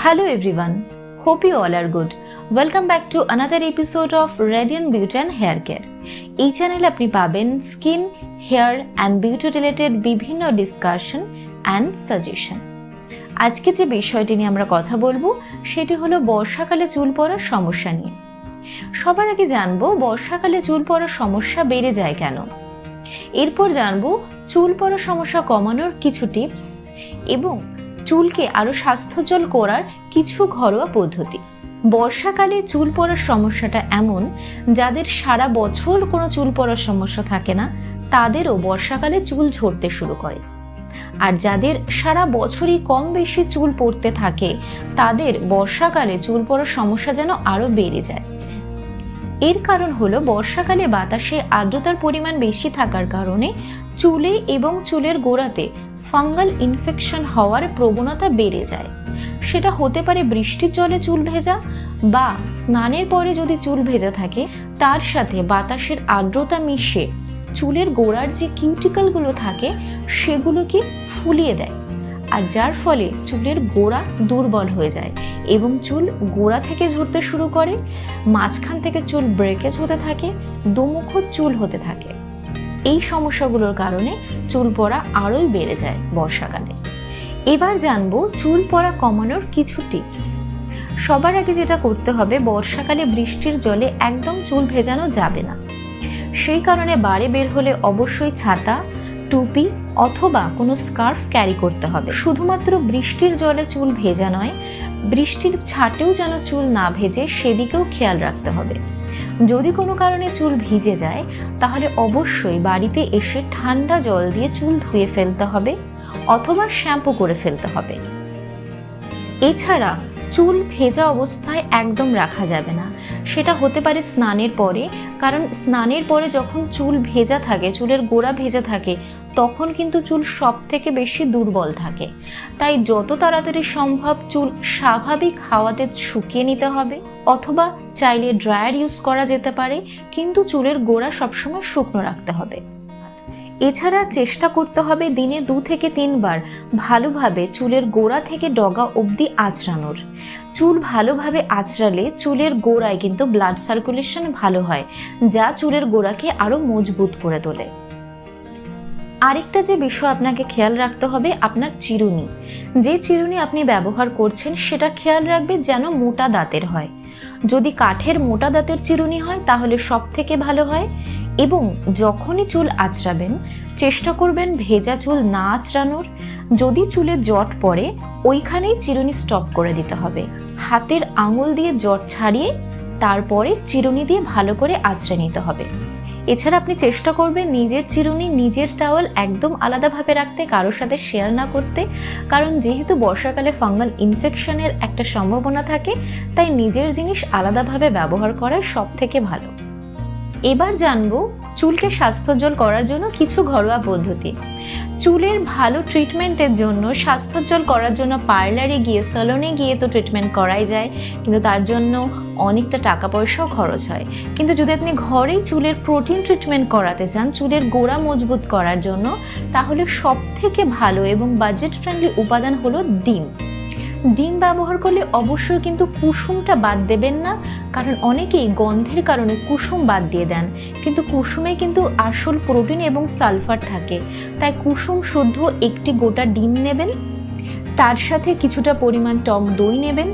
Hello, everyone. Hope you all are good. Welcome back to another episode of Radiant Beauty and Hair Care. এই চ্যানেলে আপনি পাবেন skin hair and beauty related বিভিন্ন discussion and suggestion আজকে যে বিষয়টি নিয়ে আমরা কথা বলব, সেটি হলো বর্ষাকালে চুল পড়ার সমস্যা নিয়ে সবার আগে জানব বর্ষাকালে চুল পড়ার সমস্যা বেড়ে যায় কেন এরপর জানব চুল পড়ার সমস্যা কমানোর কিছু টিপস এবং চুলকে আরও স্বাস্থ্যোজ্জ্বল করার কিছু ঘরোয়া পদ্ধতি। বর্ষাকালে চুল পড়ার সমস্যাটা এমন, যাদের সারা বছর কোনো চুল পড়ার সমস্যা থাকে না, তাদেরও বর্ষাকালে চুল ঝরতে শুরু করে। আর যাদের সারা বছরই কম বেশি চুল পড়তে থাকে, তাদের বর্ষাকালে চুল পড়ার সমস্যা যেন আরও বেড়ে যায়। এর কারণ হলো বর্ষাকালে বাতাসে আর্দ্রতার পরিমাণ বেশি থাকার কারণে চুলে এবং চুলের গোড়াতে ফাঙ্গাল ইনফেকশন হওয়ার প্রবণতা বেড়ে যায়। সেটা হতে পারে বৃষ্টির জলে চুল ভেজা বা স্নানের পরে যদি চুল ভেজা থাকে, তার সাথে বাতাসের আর্দ্রতা মিশে চুলের গোড়ার যে কিউটিক্যালগুলো থাকে, সেগুলোকে ফুলিয়ে দেয় আর যার ফলে চুলের গোড়া দুর্বল হয়ে যায় এবং চুল গোড়া থেকে ঝরতে শুরু করে, মাঝখান থেকে চুল ব্রেকেজ হতে থাকে, দুমুখ চুল হতে থাকে। এই সমস্যাগুলোর কারণে চুল পড়া আরোই বেড়ে যায় বর্ষাকালে। এবার জানব চুল পড়া কমানোর কিছু টিপস। সবার আগে যেটা করতে হবে, বর্ষাকালে বৃষ্টির জলে একদম চুল ভেজানো যাবে না। সেই কারণে বাড়ি বের হলে অবশ্যই ছাতা, টুপি অথবা কোনো স্কার্ফ ক্যারি করতে হবে। শুধুমাত্র বৃষ্টির জলে চুল ভেজা নয়, বৃষ্টির ছাটেও যেন চুল না ভেজে সেদিকেও খেয়াল রাখতে হবে। যদি কোনো কারণে চুল ভিজে যায়, তাহলে অবশ্যই বাড়িতে এসে ঠান্ডা জল দিয়ে চুল ধুয়ে ফেলতে হবে অথবা শ্যাম্পু করে ফেলতে হবে। এছাড়া চুল ভেজা অবস্থায় একদম রাখা যাবে না। সেটা হতে পারে স্নানের পরে, কারণ স্নানের পরে যখন চুল ভেজা থাকে, চুলের গোড়া ভেজা থাকে, তখন কিন্তু চুল সব থেকে বেশি দুর্বল থাকে। তাই যত তাড়াতাড়ি সম্ভব চুল স্বাভাবিক হাওয়াতে শুকিয়ে নিতে হবে, অথবা চাইলে ড্রায়ার ইউজ করা যেতে পারে, কিন্তু চুলের গোড়া সবসময় শুকনো রাখতে হবে। এছাড়া চেষ্টা করতে হবে দিনে দু থেকে তিনবার ভালোভাবে চুলের গোড়া থেকে ডগা অবধি আঁচড়ানোর। চুল ভালোভাবে আঁচড়ালে চুলের গোড়ায় কিন্তু ব্লাড সার্কুলেশন ভালো হয়, যা চুলের গোড়াকে আরও মজবুত করে তোলে। আরেকটা যে বিষয় আপনাকে খেয়াল রাখতে হবে, আপনার চিরুনি। যে চিরুনি আপনি ব্যবহার করছেন, সেটা খেয়াল রাখবে যেন মোটা দাঁতের হয়। যদি কাঠের মোটা দাঁতের চিরুনি হয়, তাহলে সব থেকে ভালো হয়। এবং যখনই চুল আঁচড়াবেন, চেষ্টা করবেন ভেজা চুল না আঁচড়ানোর। যদি চুলে জট পড়ে, ওইখানেই চিরুনি স্টপ করে দিতে হবে। হাতের আঙুল দিয়ে জট ছাড়িয়ে, তারপরে চিরুনি দিয়ে ভালো করে আঁচড়ে নিতে হবে। এছাড়া আপনি চেষ্টা করবেন নিজের চিরুনি, নিজের টাওয়াল একদম আলাদাভাবে রাখতে, কারোর সাথে শেয়ার না করতে। কারণ যেহেতু বর্ষাকালে ফাঙ্গাল ইনফেকশনের একটা সম্ভাবনা থাকে, তাই নিজের জিনিস আলাদাভাবে ব্যবহার করা সব থেকে ভালো। এবার জানব চুলকে স্বাস্থ্যোজ্জ্বল করার জন্য কিছু ঘরোয়া পদ্ধতি। চুলের ভালো ট্রিটমেন্টের জন্য স্বাস্থ্যজ্জ্বল করার জন্য পার্লারে গিয়ে সেলনে গিয়ে তো ট্রিটমেন্ট করাই যায়, কিন্তু তার জন্য অনেকটা টাকা পয়সাও খরচ হয়। কিন্তু যদি আপনি ঘরেই চুলের প্রোটিন ট্রিটমেন্ট করাতে চান, চুলের গোড়া মজবুত করার জন্য, তাহলে সব থেকে ভালো এবং বাজেট ফ্রেন্ডলি উপাদান হলো ডিম। ডিম ব্যবহার করলে অবশ্যই কিন্তু কুসুমটা বাদ দেবেন না, কারণ অনেকেই গন্ধের কারণে কুসুম বাদ দিয়ে দেন। কিন্তু কুসুমে কিন্তু আসল প্রোটিন এবং সালফার থাকে। তাই কুসুম শুদ্ধ একটি গোটা ডিম নেবেন, তার সাথে কিছুটা পরিমাণ টক দই নেবেন,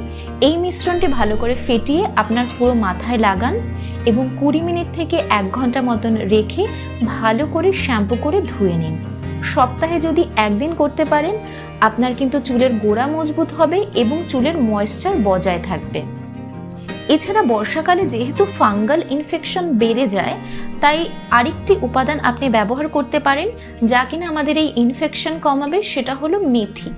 এই মিশ্রণটি ভালো করে ফেটিয়ে আপনার পুরো মাথায় লাগান এবং কুড়ি মিনিট থেকে এক ঘণ্টা মতন রেখে ভালো করে শ্যাম্পু করে ধুয়ে নিন। সপ্তাহে যদি একদিন করতে পারেন, আপনার কিন্তু চুলের গোড়া মজবুত হবে এবং চুলের ময়েশ্চার বজায় থাকবে। এছাড়া বর্ষাকালে যেহেতু ফাঙ্গাল ইনফেকশন বেড়ে যায়, তাই আরেকটি উপাদান আপনি ব্যবহার করতে পারেন, যা কিনা আমাদের এই ইনফেকশন কমাবে, সেটা হলো মেথি।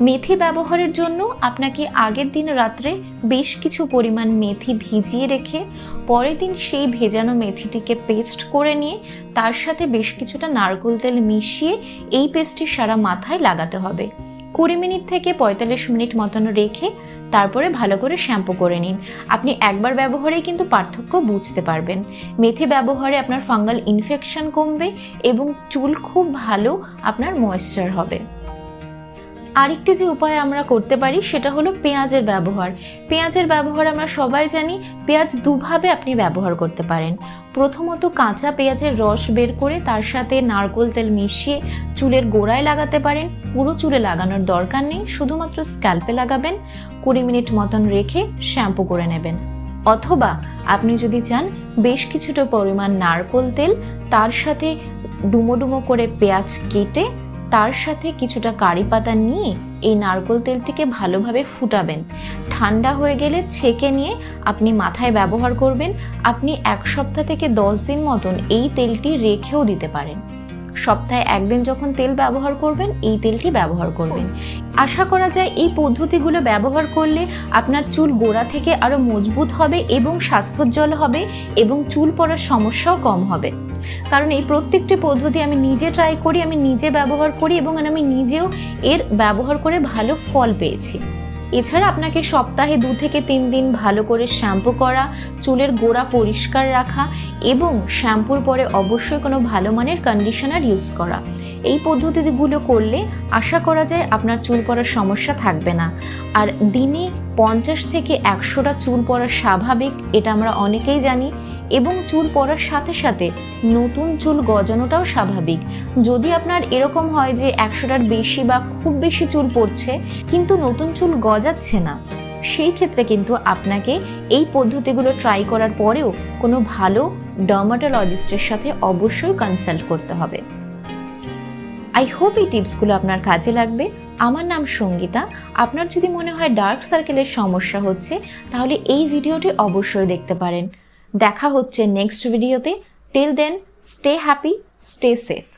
মেথি ব্যবহারের জন্য আপনাকে আগের দিন রাত্রে বেশ কিছু পরিমাণ মেথি ভিজিয়ে রেখে পরের দিন সেই ভেজানো মেথিটিকে পেস্ট করে নিয়ে তার সাথে বেশ কিছুটা নারকেল তেল মিশিয়ে এই পেস্টটি সারা মাথায় লাগাতে হবে। কুড়ি মিনিট থেকে পঁয়তাল্লিশ মিনিট মতন রেখে তারপরে ভালো করে শ্যাম্পু করে নিন। আপনি একবার ব্যবহারেই কিন্তু পার্থক্য বুঝতে পারবেন। মেথি ব্যবহারে আপনার ফাঙ্গাল ইনফেকশন কমবে এবং চুল খুব ভালো আপনার ময়েশ্চার হবে। আরেকটি যে উপায় আমরা করতে পারি, সেটা হলো পেঁয়াজের ব্যবহার। পেঁয়াজের ব্যবহার আমরা সবাই জানি, পেঁয়াজ দুভাবে আপনি ব্যবহার করতে পারেন। প্রথমত কাঁচা পেঁয়াজের রস বের করে তার সাথে নারকোল তেল মিশিয়ে চুলের গোড়ায় লাগাতে পারেন। পুরো চুলে লাগানোর দরকার নেই, শুধুমাত্র স্ক্যাল্পে লাগাবেন। কুড়ি মিনিট মতন রেখে শ্যাম্পু করে নেবেন। অথবা আপনি যদি চান বেশ কিছুটা পরিমাণ নারকোল তেল, তার সাথে ডুমো ডুমো করে পেঁয়াজ কেটে তার সাথে কিছুটা কারি পাতা নিয়ে এই নারকোল তেলটিকে ভালোভাবে ফুটাবেন। ঠান্ডা হয়ে গেলে ছেঁকে নিয়ে আপনি মাথায় ব্যবহার করবেন। আপনি এক সপ্তাহ থেকে দশ দিন মতন এই তেলটি রেখেও দিতে পারেন। সপ্তাহে একদিন যখন তেল ব্যবহার করবেন, এই তেলটি ব্যবহার করবেন। আশা করা যায় এই পদ্ধতিগুলো ব্যবহার করলে আপনার চুল গোড়া থেকে আরও মজবুত হবে এবং স্বাস্থ্যোজ্জ্বল হবে এবং চুল পড়ার সমস্যাও কম হবে। কারণ এই প্রত্যেকটি পদ্ধতি আমি নিজে ট্রাই করি, আমি নিজে ব্যবহার করি এবং আমি নিজেও এর ব্যবহার করে ভালো ফল পেয়েছি। এছাড়া আপনাকে সপ্তাহে দু থেকে তিন দিন ভালো করে শ্যাম্পু করা, চুলের গোড়া পরিষ্কার রাখা এবং শ্যাম্পুর পরে অবশ্যই কোনো ভালো মানের কন্ডিশনার ইউজ করা। এই পদ্ধতিগুলো করলে আশা করা যায় আপনার চুল পড়ার সমস্যা থাকবে না। আর দিনে পঞ্চাশ থেকে একশোটা চুল পড়া স্বাভাবিক, এটা আমরা অনেকেই জানি, এবং চুল পড়ার সাথে সাথে নতুন চুল গজানোটাও স্বাভাবিক। যদি আপনার এরকম হয় যে একশোটার বেশি বা খুব বেশি চুল পড়ছে, কিন্তু নতুন চুল গজাচ্ছে না, সেই ক্ষেত্রে কিন্তু আপনাকে এই পদ্ধতিগুলো ট্রাই করার পরেও কোনো ভালো ডার্মাটোলজিস্টের সাথে অবশ্যই কনসাল্ট করতে হবে। আই হোপ এই টিপসগুলো আপনার কাজে লাগবে। আমার নাম সঙ্গীতা। আপনার যদি মনে হয় ডার্ক সার্কেলের সমস্যা হচ্ছে, তাহলে এই ভিডিওটি অবশ্যই দেখতে পারেন। দেখা হচ্ছে নেক্সট ভিডিওতে till then stay happy stay safe